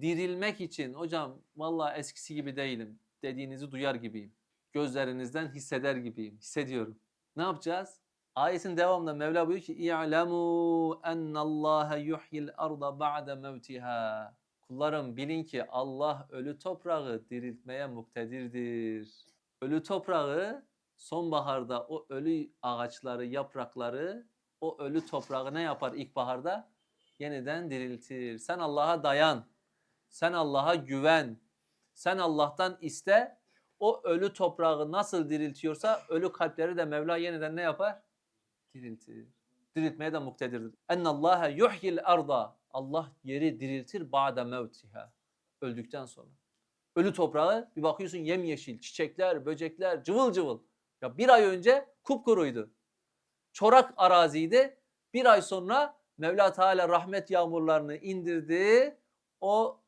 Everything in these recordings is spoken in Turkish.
dirilmek için hocam vallahi eskisi gibi değilim dediğinizi duyar gibiyim. Gözlerinizden hisseder gibiyim. Hissediyorum. Ne yapacağız? Ayetin devamında Mevla buyuruyor ki İ'lemû ennallâhe yuhyil arda ba'de mevtiha. Kullarım bilin ki Allah ölü toprağı diriltmeye muktedirdir. Ölü toprağı sonbaharda o ölü ağaçları, yaprakları o ölü toprağı ne yapar ilkbaharda? Yeniden diriltir. Sen Allah'a dayan. Sen Allah'a güven. Sen Allah'tan iste. O ölü toprağı nasıl diriltiyorsa ölü kalpleri de Mevla yeniden ne yapar? Diriltir. Diriltmeye de muktedirdir. Ennallâhe yuhyil arda. Allah yeri diriltir ba'de mevtiha. Öldükten sonra. Ölü toprağı bir bakıyorsun yemyeşil, çiçekler, böcekler, cıvıl cıvıl. Ya bir ay önce kupkuruydu. Çorak araziydi. Bir ay sonra Mevla Teala rahmet yağmurlarını indirdi. O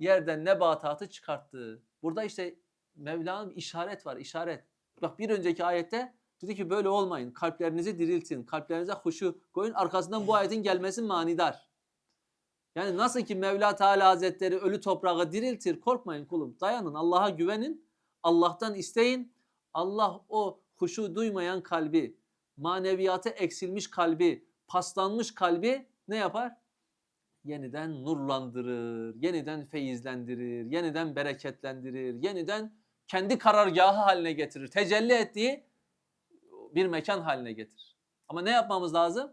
yerden nebatatı çıkarttı. Burada işte Mevla'nın işaret var, işaret. Bak bir önceki ayette dedi ki böyle olmayın. Kalplerinizi diriltin. Kalplerinize huşu koyun. Arkasından bu ayetin gelmesi manidar. Yani nasıl ki Mevla Teala Hazretleri ölü toprağı diriltir. Korkmayın kulum. Dayanın. Allah'a güvenin. Allah'tan isteyin. Allah o huşu duymayan kalbi, maneviyatı eksilmiş kalbi, paslanmış kalbi ne yapar? Yeniden nurlandırır, yeniden feyizlendirir, yeniden bereketlendirir, yeniden kendi karargahı haline getirir. Tecelli ettiği bir mekan haline getirir. Ama ne yapmamız lazım?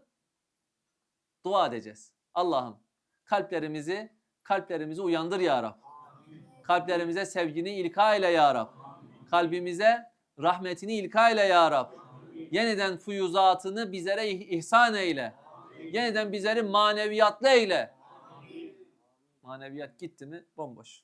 Dua edeceğiz. Allah'ım kalplerimizi kalplerimizi uyandır ya Rab. Kalplerimize sevgini ilka eyle ya Rab. Kalbimize rahmetini ilka eyle ya Rab. Yeniden fuyuzatını bizlere ih- ihsan eyle. Yeniden bizleri maneviyatlı eyle. Maneviyat gitti mi bomboş.